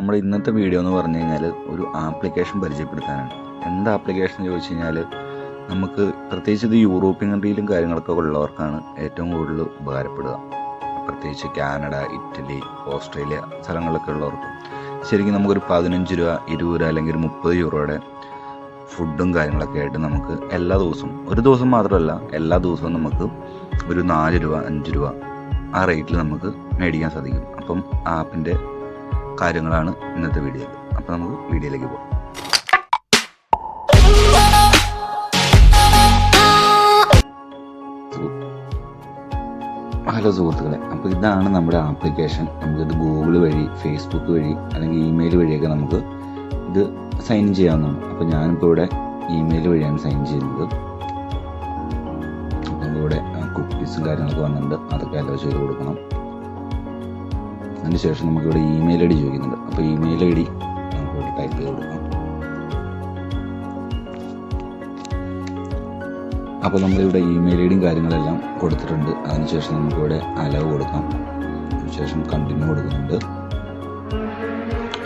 നമ്മുടെ ഇന്നത്തെ വീഡിയോ എന്ന് പറഞ്ഞു കഴിഞ്ഞാൽ ഒരു ആപ്ലിക്കേഷൻ പരിചയപ്പെടുത്താനാണ്. എന്താ ആപ്ലിക്കേഷൻ എന്ന് ചോദിച്ചു കഴിഞ്ഞാൽ നമുക്ക് പ്രത്യേകിച്ച് ഇത് യൂറോപ്യൻ കൺട്രിയിലും കാര്യങ്ങളൊക്കെ ഉള്ളവർക്കാണ് ഏറ്റവും കൂടുതൽ ഉപകാരപ്പെടുക. പ്രത്യേകിച്ച് കാനഡ ഇറ്റലി ഓസ്ട്രേലിയ സ്ഥലങ്ങളിലൊക്കെ ഉള്ളവർക്ക്. ശരിക്കും നമുക്കൊരു പതിനഞ്ച് രൂപ ഇരുപത് രൂപ അല്ലെങ്കിൽ മുപ്പത് യൂറോയുടെ ഫുഡും കാര്യങ്ങളൊക്കെ ആയിട്ട് നമുക്ക് എല്ലാ ദിവസവും ഒരു ദിവസം മാത്രമല്ല എല്ലാ ദിവസവും നമുക്ക് ഒരു നാല് രൂപ അഞ്ച് രൂപ ആ റേറ്റിൽ നമുക്ക് മേടിക്കാൻ സാധിക്കും. അപ്പം ആപ്പിന്റെ കാര്യങ്ങളാണ് ഇന്നത്തെ വീഡിയോയിൽ അപ്പോൾ നമുക്ക് വീഡിയോയിലേക്ക് പോകാം ഹലോ സുഹൃത്തുക്കളെ അപ്പോൾ ഇതാണ് നമ്മുടെ ആപ്ലിക്കേഷൻ. നമുക്കിത് ഗൂഗിൾ വഴി ഫേസ്ബുക്ക് വഴി അല്ലെങ്കിൽ ഇമെയിൽ വഴിയൊക്കെ നമുക്ക് ഇത് സൈൻ ചെയ്യാവുന്നതാണ്. അപ്പോൾ ഞാനിപ്പോൾ ഇവിടെ ഇമെയിൽ വഴിയാണ് സൈൻ ചെയ്യുന്നത്. ഇവിടെ കുക്കീസും കാര്യങ്ങളൊക്കെ വന്നിട്ടുണ്ട്. അതൊക്കെ അലോ ചെയ്ത് കൊടുക്കണം. അതിനുശേഷം നമുക്കിവിടെ ഇമെയിൽ ഐ ഡി ചോദിക്കുന്നുണ്ട്. അപ്പോൾ ഇമെയിൽ ഐ ഡി നമുക്കിവിടെ ടൈപ്പ് ചെയ്ത് കൊടുക്കാം. അപ്പോൾ നമ്മളിവിടെ ഇമെയിൽ ഐ ഡിയും കാര്യങ്ങളെല്ലാം കൊടുത്തിട്ടുണ്ട്. അതിനുശേഷം നമുക്കിവിടെ അലവ് കൊടുക്കാം. അതിനുശേഷം കണ്ടിന്യൂ കൊടുക്കുന്നുണ്ട്.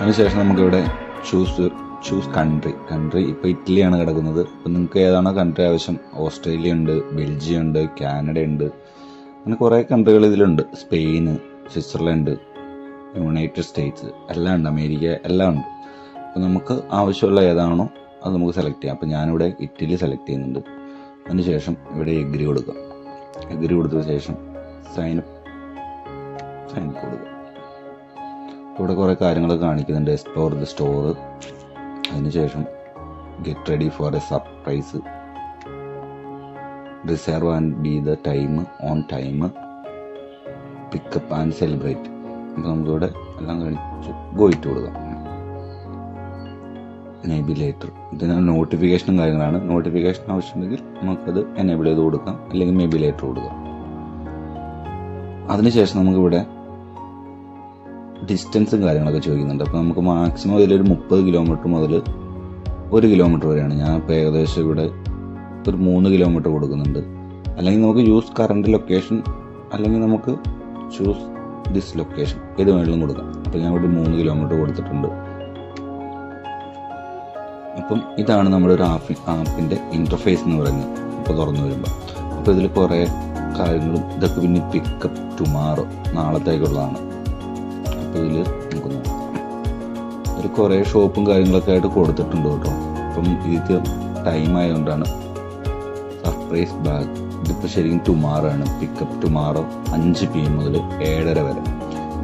അതിനുശേഷം നമുക്കിവിടെ ചൂസ് ചൂസ് കൺട്രി കൺട്രി ഇപ്പോൾ ഇറ്റലിയാണ് കിടക്കുന്നത്. അപ്പോൾ നിങ്ങൾക്ക് ഏതാണോ കൺട്രി ആവശ്യം? ഓസ്ട്രേലിയ ഉണ്ട് ബെൽജിയം ഉണ്ട് കാനഡ ഉണ്ട്. അങ്ങനെ കുറേ കൺട്രികൾ ഇതിലുണ്ട്. സ്പെയിന് സ്വിറ്റ്സർലൻഡ് യുണൈറ്റഡ് സ്റ്റേറ്റ്സ് എല്ലാം ഉണ്ട് അമേരിക്ക എല്ലാം ഉണ്ട്. അപ്പോൾ നമുക്ക് ആവശ്യമുള്ള ഏതാണോ അത് നമുക്ക് സെലക്ട് ചെയ്യാം. അപ്പോൾ ഞാനിവിടെ ഇറ്റലി സെലക്ട് ചെയ്യുന്നുണ്ട്. അതിനുശേഷം ഇവിടെ എഗ്രി കൊടുക്കാം. എഗ്രി കൊടുത്ത ശേഷം സൈനപ്പ് സൈനപ്പ് കൊടുക്കുക ഇവിടെ കുറേ കാര്യങ്ങൾ കാണിക്കുന്നുണ്ട്. എക്സ്പ്ലോർ ദ സ്റ്റോർ അതിനുശേഷം get ready for a surprise reserve and be the time on time pickup and celebrate അപ്പോൾ നമുക്കിവിടെ എല്ലാം കഴിച്ച് ഗോയിട്ട് കൊടുക്കാം. എനേബിൾ ലേറ്റർ ഇതിന് നോട്ടിഫിക്കേഷനും കാര്യങ്ങളാണ്. നോട്ടിഫിക്കേഷൻ ആവശ്യമുണ്ടെങ്കിൽ നമുക്കത് എനേബിൾ ചെയ്ത് കൊടുക്കാം. അല്ലെങ്കിൽ മേബി ലേറ്റർ കൊടുക്കാം. അതിനുശേഷം നമുക്കിവിടെ ഡിസ്റ്റൻസും കാര്യങ്ങളൊക്കെ ചോദിക്കുന്നുണ്ട്. അപ്പോൾ നമുക്ക് മാക്സിമം ഇതിലൊരു മുപ്പത് കിലോമീറ്റർ മുതൽ ഒരു കിലോമീറ്റർ വരെയാണ്. ഞാൻ ഇപ്പോൾ ഏകദേശം ഇവിടെ ഒരു മൂന്ന് കിലോമീറ്റർ കൊടുക്കുന്നുണ്ട്. അല്ലെങ്കിൽ നമുക്ക് യൂസ് കറണ്ട് ലൊക്കേഷൻ അല്ലെങ്കിൽ നമുക്ക് ചൂസ് ദിസ് ലൊക്കേഷൻ ഏത് വേണമെങ്കിലും കൊടുക്കാം. അപ്പോൾ ഞാൻ ഇവിടെ മൂന്ന് കിലോമീറ്റർ കൊടുത്തിട്ടുണ്ട്. അപ്പം ഇതാണ് നമ്മുടെ ഒരു ആപ്പ് ആപ്പിന്റെ ഇന്റർഫേസ് എന്ന് പറയുന്നത്. ഇപ്പോൾ തുറന്നു വരുമ്പോൾ അപ്പോൾ ഇതിൽ കുറേ കാര്യങ്ങളും ഇതൊക്കെ പിന്നെ പിക്കപ്പ് ടുമാറോ നാളത്തേക്കുള്ളതാണ്. അപ്പോൾ ഇതിൽ നമുക്ക് നോക്കാം. ഒരു കുറേ ഷോപ്പും കാര്യങ്ങളൊക്കെ ആയിട്ട് കൊടുത്തിട്ടുണ്ട് കേട്ടോ. അപ്പം ഇത് ടൈം ആയതുകൊണ്ടാണ് സർപ്രൈസ് ബാഗ് ഇതിപ്പോൾ ശരിക്കും ടുമാറോ ആണ് പിക്കപ്പ് ടുമാറോ അഞ്ച് പി എം മുതൽ ഏഴര വരെ.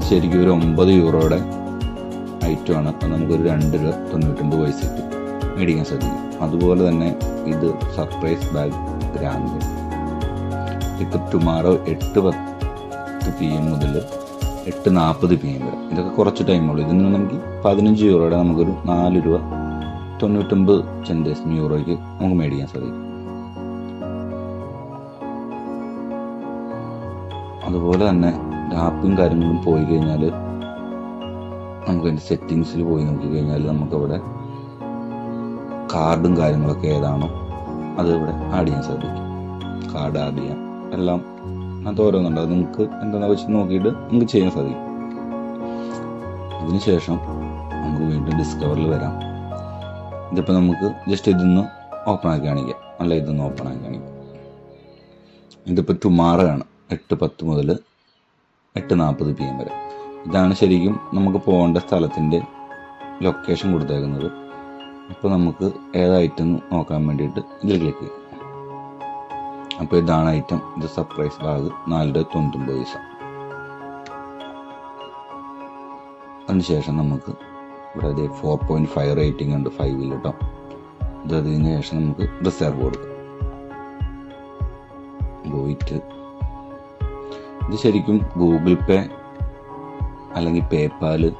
ശരിക്കും ഒരു ഒമ്പത് യൂറോയുടെ ഐറ്റമാണ് അപ്പോൾ നമുക്കൊരു രണ്ട് രൂപ തൊണ്ണൂറ്റൊമ്പത് കിട്ടും. മേടിക്കാൻ സാധിക്കും അതുപോലെ തന്നെ ഇത് surprise bag grand pickup tomorrow എട്ട് പത്ത് പി എം മുതൽ എട്ട് നാൽപ്പത് പി എം വരെ. ഇതൊക്കെ കുറച്ച് ടൈമുള്ളൂ ഇതിന് നമുക്ക് പതിനഞ്ച് യൂറോയുടെ നമുക്കൊരു നാല് രൂപ തൊണ്ണൂറ്റൊമ്പത് സെന്റേഴ്സ് യൂറോയ്ക്ക് നമുക്ക് മേടിക്കാൻ സാധിക്കും അതുപോലെ തന്നെ ആപ്പും കാര്യങ്ങളും പോയി കഴിഞ്ഞാൽ നമുക്ക് അതിന്റെ സെറ്റിങ്സിൽ പോയി നോക്കി കഴിഞ്ഞാൽ നമുക്കവിടെ കാർഡും കാര്യങ്ങളൊക്കെ ഏതാണോ അത് ഇവിടെ ആഡ് ചെയ്യാൻ സാധിക്കും. കാർഡ് ആഡ് ചെയ്യാം എല്ലാം അത് ഓരോന്നുണ്ട്. അത് നിങ്ങൾക്ക് എന്താണെന്ന് വെച്ച് നോക്കിയിട്ട് നമുക്ക് ചെയ്യാൻ സാധിക്കും. അതിനുശേഷം നമുക്ക് വീണ്ടും ഡിസ്കവറിൽ വരാം. ഇതിപ്പോൾ നമുക്ക് ജസ്റ്റ് ഇതൊന്ന് ഓപ്പൺ ആക്കി കാണിക്കാം. അല്ല ഇതൊന്ന് ഓപ്പൺ ആക്കി കാണിക്കാം. ഇതിപ്പോൾ ടുമാറോ എട്ട് പത്ത് മുതൽ എട്ട് നാൽപ്പത് പി എം വരെ. ഇതാണ് ശരിക്കും നമുക്ക് പോകേണ്ട സ്ഥലത്തിന്റെ ലൊക്കേഷൻ കൊടുത്തേക്കുന്നത്. അപ്പോൾ നമുക്ക് ഏത് ഐറ്റം നോക്കാൻ വേണ്ടിയിട്ട് ഇതിൽ ക്ലിക്ക് ചെയ്യാം. അപ്പോൾ ഇതാണ് ഐറ്റം ഇത് സർപ്രൈസ് ബാഗ് നാല് രൂപ തൊണ്ണൂറ്റൊമ്പത് പൈസ. അതിനുശേഷം നമുക്ക് ഇവിടെ അതേ ഫോർ പോയിന്റ് ഫൈവ് റേറ്റിംഗ് ഉണ്ട് ഫൈവിൽ കേട്ടോ. ഇത് അതിന് ശേഷം നമുക്ക് റിസർവ് കൊടുക്കാം. ഗോയിറ്റ് ഇത് ശരിക്കും ഗൂഗിൾ പേ അല്ലെങ്കിൽ പേപ്പാൽ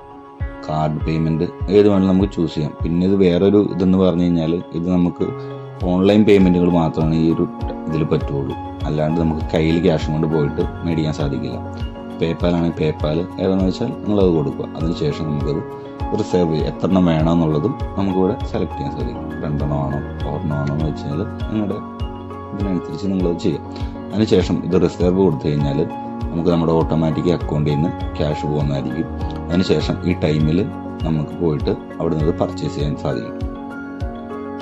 കാർഡ് പേയ്മെന്റ് ഏത് വേണമെങ്കിലും നമുക്ക് ചൂസ് ചെയ്യാം. പിന്നെ ഇത് വേറൊരു ഇതെന്ന് പറഞ്ഞു കഴിഞ്ഞാൽ ഇത് നമുക്ക് ഓൺലൈൻ പേയ്മെന്റുകൾ മാത്രമാണ് ഈ ഒരു ഇതിൽ പറ്റുള്ളൂ. അല്ലാണ്ട് നമുക്ക് കയ്യിൽ ക്യാഷും കൊണ്ട് പോയിട്ട് മേടിക്കാൻ സാധിക്കില്ല. പേപ്പാലാണെങ്കിൽ പേപ്പാൽ ഏതാണെന്ന് വെച്ചാൽ നിങ്ങളത് കൊടുക്കുക. അതിനുശേഷം നമുക്കത് റിസർവ് ചെയ്യുക എത്ര എണ്ണം വേണമെന്നുള്ളതും നമുക്കിവിടെ സെലക്ട് ചെയ്യാൻ സാധിക്കും. രണ്ടെണ്ണം ആണോ ഒരെണ്ണം ആണോ എന്ന് വെച്ച് കഴിഞ്ഞാൽ നിങ്ങളുടെ ഇതിനനുസരിച്ച് നിങ്ങളത് ചെയ്യാം. അതിനുശേഷം ഇത് റിസർവ് കൊടുത്തു കഴിഞ്ഞാൽ നമുക്ക് നമ്മുടെ ഓട്ടോമാറ്റിക് അക്കൗണ്ടിൽ നിന്ന് ക്യാഷ് പോകുന്നതായിരിക്കും. അതിനുശേഷം ഈ ടൈമിൽ നമുക്ക് പോയിട്ട് അവിടെ നിന്ന് പർച്ചേസ് ചെയ്യാൻ സാധിക്കും.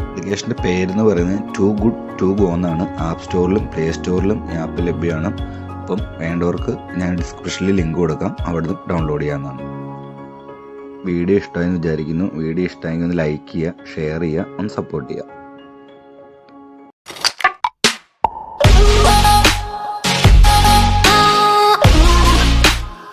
ആപ്ലിക്കേഷന്റെ പേരെന്ന് പറയുന്നത് ടു ഗുഡ് ടു ഗോ എന്നാണ്. ആപ്പ് സ്റ്റോറിലും പ്ലേ സ്റ്റോറിലും ആപ്പ് ലഭ്യമാണ്. അപ്പം വേണ്ടവർക്ക് ഞാൻ ഡിസ്ക്രിപ്ഷനിൽ ലിങ്ക് കൊടുക്കാം. അവിടെ നിന്ന് ഡൗൺലോഡ് ചെയ്യാവുന്നതാണ്. വീഡിയോ ഇഷ്ടമായെന്ന് വിചാരിക്കുന്നു. വീഡിയോ ഇഷ്ടമായെങ്കിൽ ഒന്ന് ലൈക്ക് ചെയ്യുക ഷെയർ ചെയ്യുക ഒന്ന് സപ്പോർട്ട് ചെയ്യുക.